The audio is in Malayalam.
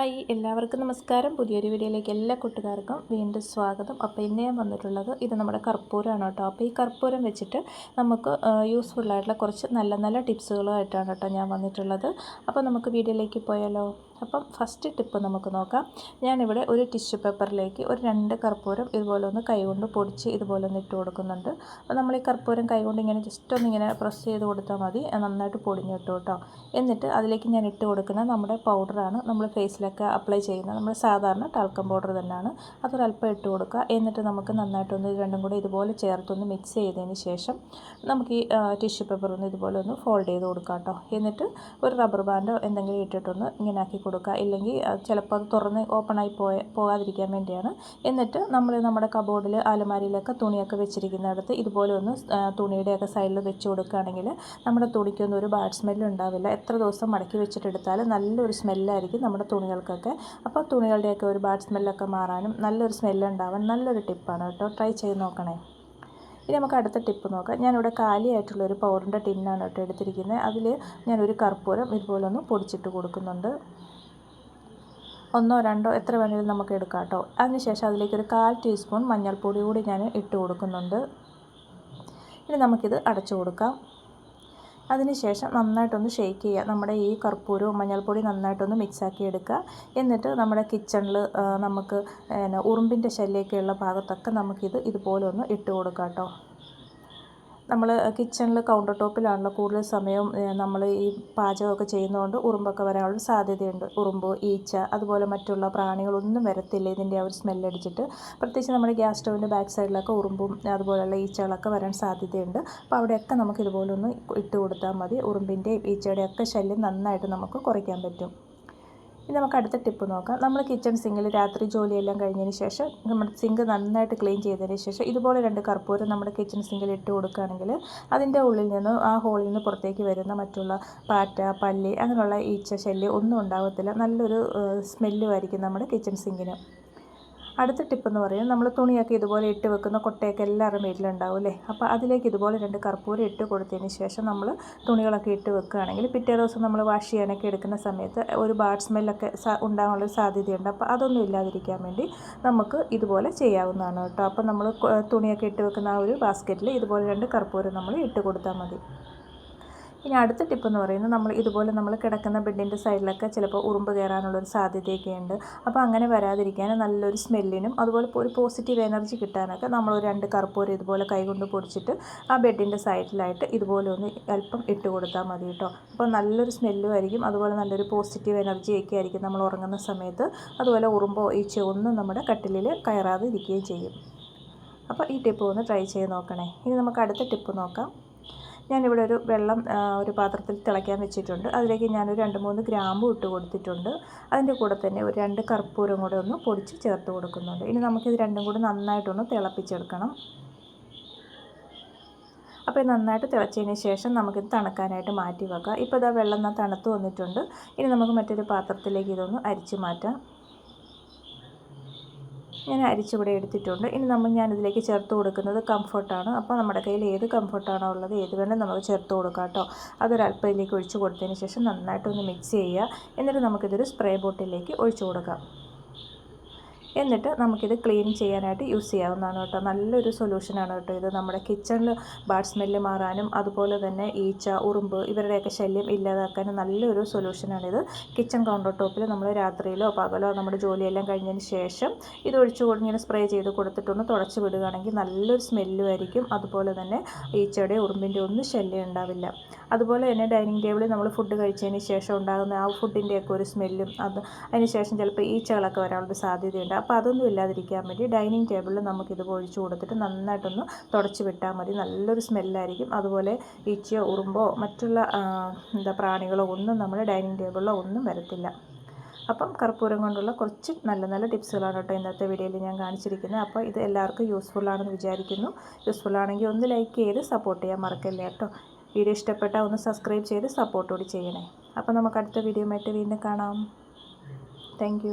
ഹായ് എല്ലാവർക്കും നമസ്കാരം. പുതിയൊരു വീഡിയോയിലേക്ക് എല്ലാ കൂട്ടുകാർക്കും വീണ്ടും സ്വാഗതം. അപ്പോൾ ഇന്ന് ഞാൻ വന്നിട്ടുള്ളത് ഇത് നമ്മുടെ കർപ്പൂരമാണ് കേട്ടോ. അപ്പോൾ ഈ കർപ്പൂരം വെച്ചിട്ട് നമുക്ക് യൂസ്ഫുള്ളായിട്ടുള്ള കുറച്ച് നല്ല നല്ല ടിപ്സുകളുമായിട്ടാണ് കേട്ടോ ഞാൻ വന്നിട്ടുള്ളത്. അപ്പോൾ നമുക്ക് വീഡിയോയിലേക്ക് പോയാലോ? അപ്പം ഫസ്റ്റ് ടിപ്പ് നമുക്ക് നോക്കാം. ഞാനിവിടെ ഒരു ടിഷ്യൂ പേപ്പറിലേക്ക് ഒരു രണ്ട് കർപ്പൂരം ഇതുപോലെ ഒന്ന് കൈകൊണ്ട് പൊടിച്ച് ഇതുപോലെ ഒന്ന് ഇട്ട് കൊടുക്കുന്നുണ്ട്. അപ്പോൾ നമ്മൾ ഈ കർപ്പൂരം കൈകൊണ്ട് ഇങ്ങനെ ജസ്റ്റ് ഒന്ന് ഇങ്ങനെ പ്രസ് ചെയ്ത് കൊടുത്താൽ മതി. നന്നായിട്ട് പൊടിഞ്ഞു കിട്ടും. കേട്ടോ എന്നിട്ട് അതിലേക്ക് ഞാൻ ഇട്ട് കൊടുക്കുന്ന നമ്മുടെ പൗഡറാണ് നമ്മൾ ഫേസിലൊക്കെ അപ്ലൈ ചെയ്യുന്നത്. നമ്മൾ സാധാരണ ടാൽക്കം പൗഡർ തന്നെയാണ്. അതൊരല്പം ഇട്ട് കൊടുക്കുക. എന്നിട്ട് നമുക്ക് നന്നായിട്ടൊന്ന് രണ്ടും കൂടെ ഇതുപോലെ ചേർത്തൊന്ന് മിക്സ് ചെയ്തതിന് ശേഷം നമുക്ക് ഈ ടിഷ്യൂ പേപ്പർ ഒന്ന് ഇതുപോലെ ഒന്ന് ഫോൾഡ് ചെയ്ത് കൊടുക്കാം കേട്ടോ. എന്നിട്ട് ഒരു റബ്ബർ ബാൻഡോ എന്തെങ്കിലും ഇട്ടിട്ടൊന്ന് ഇങ്ങനെ ആക്കി കൊടുക്കുക. ഇല്ലെങ്കിൽ ചിലപ്പോൾ അത് തുറന്ന് ഓപ്പണായി പോയ പോകാതിരിക്കാൻ വേണ്ടിയാണ്. എന്നിട്ട് നമ്മൾ നമ്മുടെ കബോർഡിൽ അലമാരിയിലൊക്കെ തുണിയൊക്കെ വെച്ചിരിക്കുന്നിടത്ത് ഇതുപോലെ ഒന്ന് തുണിയുടെയൊക്കെ സൈഡിൽ വെച്ച് കൊടുക്കുകയാണെങ്കിൽ നമ്മുടെ തുണിക്കൊന്നും ഒരു ബാഡ് സ്മെല്ല് ഉണ്ടാവില്ല. എത്ര ദിവസം മടക്കി വെച്ചിട്ടെടുത്താലും നല്ലൊരു സ്മെല്ലായിരിക്കും നമ്മുടെ തുണികൾക്കൊക്കെ. അപ്പോൾ തുണികളുടെയൊക്കെ ഒരു ബാഡ് സ്മെല്ലൊക്കെ മാറാനും നല്ലൊരു സ്മെല്ല് ഉണ്ടാവാൻ നല്ലൊരു ടിപ്പാണ് കേട്ടോ. ട്രൈ ചെയ്ത് നോക്കണേ. ഇനി നമുക്ക് അടുത്ത ടിപ്പ് നോക്കാം. ഞാനിവിടെ കാലിയായിട്ടുള്ള ഒരു പൗഡറിന്റെ ടിന്നാണ് കേട്ടോ എടുത്തിരിക്കുന്നത്. അതിൽ ഞാനൊരു കർപ്പൂരം ഇതുപോലെ ഒന്ന് പൊടിച്ചിട്ട് കൊടുക്കുന്നുണ്ട്. ഒന്നോ രണ്ടോ എത്ര വേണമെങ്കിലും നമുക്ക് എടുക്കാം കേട്ടോ. അതിനുശേഷം അതിലേക്ക് ഒരു കാൽ ടീസ്പൂൺ മഞ്ഞൾപ്പൊടി കൂടി ഞാൻ ഇട്ട് കൊടുക്കുന്നുണ്ട്. ഇനി നമുക്കിത് അടച്ചു കൊടുക്കാം. അതിനുശേഷം നന്നായിട്ടൊന്ന് ഷെയ്ക്ക് ചെയ്യുക. നമ്മുടെ ഈ കർപ്പൂരവും മഞ്ഞൾപ്പൊടി നന്നായിട്ടൊന്ന് മിക്സാക്കി എടുക്കുക. എന്നിട്ട് നമ്മുടെ കിച്ചണിൽ നമുക്ക് ഉറുമ്പിന്റെ ശല്യമൊക്കെയുള്ള ഭാഗത്തൊക്കെ നമുക്കിത് ഇതുപോലെ ഒന്ന് ഇട്ട് കൊടുക്കാം കേട്ടോ. നമ്മൾ കിച്ചണിൽ കൗണ്ടർ ടോപ്പിലാണല്ലോ കൂടുതൽ സമയവും നമ്മൾ ഈ പാചകമൊക്കെ ചെയ്യുന്നതുകൊണ്ട് ഉറുമ്പൊക്കെ വരാനുള്ള സാധ്യതയുണ്ട്. ഉറുമ്പ് ഈച്ച അതുപോലെ മറ്റുള്ള പ്രാണികളൊന്നും വരത്തില്ല. ഇതിന്റെ ആ ഒരു സ്മെല്ലടിച്ചിട്ട് പ്രത്യേകിച്ച് നമ്മുടെ ഗ്യാസ് സ്റ്റൗവിന്റെ ബാക്ക് സൈഡിലൊക്കെ ഉറുമ്പും അതുപോലെയുള്ള ഈച്ചകളൊക്കെ വരാൻ സാധ്യതയുണ്ട്. അപ്പോൾ അവിടെയൊക്കെ നമുക്ക് ഇതുപോലെ ഒന്ന് ഇട്ട് കൊടുത്താൽ മതി. ഉറുമ്പിന്റെയും ഈച്ചയുടെയൊക്കെ ശല്യം നന്നായിട്ട് നമുക്ക് കുറയ്ക്കാൻ പറ്റും. ഇനി നമുക്ക് അടുത്ത ടിപ്പ് നോക്കാം. നമ്മൾ കിച്ചൺ സിങ്കിൽ രാത്രി ജോലിയെല്ലാം കഴിഞ്ഞതിന് ശേഷം നമ്മുടെ സിങ്ക് നന്നായിട്ട് ക്ലീൻ ചെയ്തതിന് ശേഷം ഇതുപോലെ രണ്ട് കർപ്പൂരം നമ്മുടെ കിച്ചൺ സിങ്കിൽ ഇട്ട് കൊടുക്കുകയാണെങ്കിൽ അതിന്റെ ഉള്ളിൽ നിന്ന് ആ ഹോളിൽ നിന്ന് പുറത്തേക്ക് വരുന്ന മറ്റുള്ള പാറ്റ പല്ലി അങ്ങനെയുള്ള ഈച്ച ശല്യം ഒന്നും ഉണ്ടാകത്തില്ല നല്ലൊരു സ്മെല്ലുമായിരിക്കും നമ്മുടെ കിച്ചൺ സിങ്കിന് അടുത്ത ടിപ്പ് എന്ന് പറയുന്നത് നമ്മൾ തുണിയൊക്കെ ഇതുപോലെ ഇട്ട് വെക്കുന്ന കൊട്ടയൊക്കെ എല്ലാവരും വീട്ടിലുണ്ടാവും അല്ലേ? അപ്പോൾ അതിലേക്ക് ഇതുപോലെ രണ്ട് കർപ്പൂരം ഇട്ട് കൊടുത്തതിന് ശേഷം നമ്മൾ തുണികളൊക്കെ ഇട്ട് വെക്കുകയാണെങ്കിൽ പിറ്റേ ദിവസം നമ്മൾ വാഷ് ചെയ്യാനൊക്കെ എടുക്കുന്ന സമയത്ത് ഒരു ബാഡ് സ്മെല്ലൊക്കെ ഉണ്ടാകാനുള്ള സാധ്യതയുണ്ട്. അപ്പോൾ അതൊന്നും ഇല്ലാതിരിക്കാൻ വേണ്ടി നമുക്ക് ഇതുപോലെ ചെയ്യാവുന്നതാണ് കേട്ടോ. അപ്പോൾ നമ്മൾ തുണിയൊക്കെ ഇട്ട് വെക്കുന്ന ആ ഒരു ബാസ്ക്കറ്റിൽ ഇതുപോലെ രണ്ട് കർപ്പൂരം നമ്മൾ ഇട്ട് കൊടുത്താൽ മതി. ഇനി അടുത്ത ടിപ്പ് എന്ന് പറയുന്നത് നമ്മൾ ഇതുപോലെ നമ്മൾ കിടക്കുന്ന ബെഡിന്റെ സൈഡിലൊക്കെ ചിലപ്പോൾ ഉറുമ്പ് കയറാനുള്ള ഒരു സാധ്യതയൊക്കെ ഉണ്ട് അപ്പോൾ അങ്ങനെ വരാതിരിക്കാൻ നല്ലൊരു സ്മെല്ലിനും അതുപോലെ ഒരു പോസിറ്റീവ് എനർജി കിട്ടാനൊക്കെ നമ്മൾ രണ്ട് കറുപ്പൂര് ഇതുപോലെ കൈകൊണ്ട് പൊടിച്ചിട്ട് ആ ബെഡിന്റെ സൈഡിലായിട്ട് ഇതുപോലെ ഒന്ന് അല്പം ഇട്ട് കൊടുത്താൽ മതി കേട്ടോ. അപ്പോൾ നല്ലൊരു സ്മെല്ലും ആയിരിക്കും. അതുപോലെ നല്ലൊരു പോസിറ്റീവ് എനർജിയൊക്കെ ആയിരിക്കും നമ്മൾ ഉറങ്ങുന്ന സമയത്ത്. അതുപോലെ ഉറുമ്പോ ഈച്ച ഒന്നും നമ്മുടെ കട്ടിലിൽ കയറാതെ ഇരിക്കുകയും ചെയ്യും. അപ്പോൾ ഈ ടിപ്പ് ഒന്ന് ട്രൈ ചെയ്ത് നോക്കണേ. ഇനി നമുക്ക് അടുത്ത ടിപ്പ് നോക്കാം. ഞാനിവിടെ ഒരു വെള്ളം ഒരു പാത്രത്തിൽ തിളയ്ക്കാൻ വെച്ചിട്ടുണ്ട്. അതിലേക്ക് ഞാനൊരു രണ്ട് മൂന്ന് ഗ്രാമ്പു ഇട്ട് കൊടുത്തിട്ടുണ്ട്. അതിന്റെ കൂടെ തന്നെ ഒരു രണ്ട് കർപ്പൂരം കൂടെ ഒന്ന് പൊടിച്ച് ചേർത്ത് കൊടുക്കുന്നുണ്ട്. ഇനി നമുക്കിത് രണ്ടും കൂടി നന്നായിട്ടൊന്ന് തിളപ്പിച്ചെടുക്കണം. അപ്പോൾ നന്നായിട്ട് തിളച്ചതിന് ശേഷം നമുക്കിത് തണുക്കാനായിട്ട് മാറ്റി വെക്കാം. ഇപ്പോൾ ഇതാ വെള്ളം തണുത്ത് വന്നിട്ടുണ്ട്. ഇനി നമുക്ക് മറ്റൊരു പാത്രത്തിലേക്ക് ഇതൊന്ന് അരിച്ചു മാറ്റാം. ഞാൻ അരിച്ചിവിടെ എടുത്തിട്ടുണ്ട്. ഇനി നമ്മൾ ഞാനിതിലേക്ക് ചേർത്ത് കൊടുക്കുന്നത് കംഫർട്ടാണ്. അപ്പോൾ നമ്മുടെ കയ്യിൽ ഏത് കംഫർട്ടാണോ ഉള്ളത് ഏത് വേണമെങ്കിൽ നമുക്ക് ചേർത്ത് കൊടുക്കാം കേട്ടോ. അതൊരല്പം ഇതിലേക്ക് ഒഴിച്ച് കൊടുത്തതിന് ശേഷം നന്നായിട്ടൊന്ന് മിക്സ് ചെയ്യുക. എന്നിട്ട് നമുക്കിതൊരു സ്പ്രേ ബോട്ടിലേക്ക് ഒഴിച്ചു കൊടുക്കാം. എന്നിട്ട് നമുക്കിത് ക്ലീൻ ചെയ്യാനായിട്ട് യൂസ് ചെയ്യാവുന്നതാണ് കേട്ടോ. നല്ലൊരു സൊല്യൂഷനാണ് കേട്ടോ ഇത്. നമ്മുടെ കിച്ചണിൽ ബാഡ് സ്മെല്ല് മാറാനും അതുപോലെ തന്നെ ഈച്ച ഉറുമ്പ് ഇവരുടെയൊക്കെ ശല്യം ഇല്ലാതാക്കാനും നല്ലൊരു സൊല്യൂഷനാണിത് കിച്ചൺ കൗണ്ടർ ടോപ്പിൽ നമ്മൾ രാത്രിയിലോ പകലോ നമ്മുടെ ജോലിയെല്ലാം കഴിഞ്ഞതിന് ശേഷം ഇത് ഒഴിച്ചു ഇങ്ങനെ സ്പ്രേ ചെയ്ത് കൊടുത്തിട്ടൊന്ന് തുടച്ച് വിടുകയാണെങ്കിൽ നല്ലൊരു സ്മെല്ലും ആയിരിക്കും. അതുപോലെ തന്നെ ഈച്ചയുടെ ഉറുമ്പിന്റെ ഒന്നും ശല്യം ഉണ്ടാവില്ല. അതുപോലെ തന്നെ ഡൈനിങ് ടേബിളിൽ നമ്മൾ ഫുഡ് കഴിച്ചതിന് ശേഷം ഉണ്ടാകുന്ന ആ ഫുഡിന്റെയൊക്കെ ഒരു സ്മെല്ലും അത് അതിന് ശേഷം ചിലപ്പോൾ ഈച്ചകളൊക്കെ വരാനുള്ള സാധ്യതയുണ്ട്. അപ്പോൾ അതൊന്നും ഇല്ലാതിരിക്കാൻ വേണ്ടി ഡൈനിങ് ടേബിളിൽ നമുക്കിത് ഒഴിച്ചു കൊടുത്തിട്ട് നന്നായിട്ടൊന്ന് തുടച്ചു വിട്ടാൽ മതി. നല്ലൊരു സ്മെല്ലായിരിക്കും. അതുപോലെ ഈച്ചയോ ഉറുമ്പോ മറ്റുള്ള എന്താ പ്രാണികളോ ഒന്നും നമ്മുടെ ഡൈനിങ് ടേബിളിലോ ഒന്നും വരത്തില്ല. അപ്പം കർപ്പൂരം കൊണ്ടുള്ള കുറച്ച് നല്ല നല്ല ടിപ്സുകളാണ് കേട്ടോ ഇന്നത്തെ വീഡിയോയിൽ ഞാൻ കാണിച്ചിരിക്കുന്നത്. അപ്പോൾ ഇത് എല്ലാവർക്കും യൂസ്ഫുൾ ആണെന്ന് വിചാരിക്കുന്നു. യൂസ്ഫുൾ ആണെങ്കിൽ ഒന്ന് ലൈക്ക് ചെയ്ത് സപ്പോർട്ട് ചെയ്യാൻ മറക്കല്ലേ കേട്ടോ. വീഡിയോ ഇഷ്ടപ്പെട്ടാൽ ഒന്ന് സബ്സ്ക്രൈബ് ചെയ്ത് സപ്പോർട്ട് കൂടി ചെയ്യണേ. അപ്പോൾ നമുക്ക് അടുത്ത വീഡിയോ വീണ്ടും കാണാം. താങ്ക്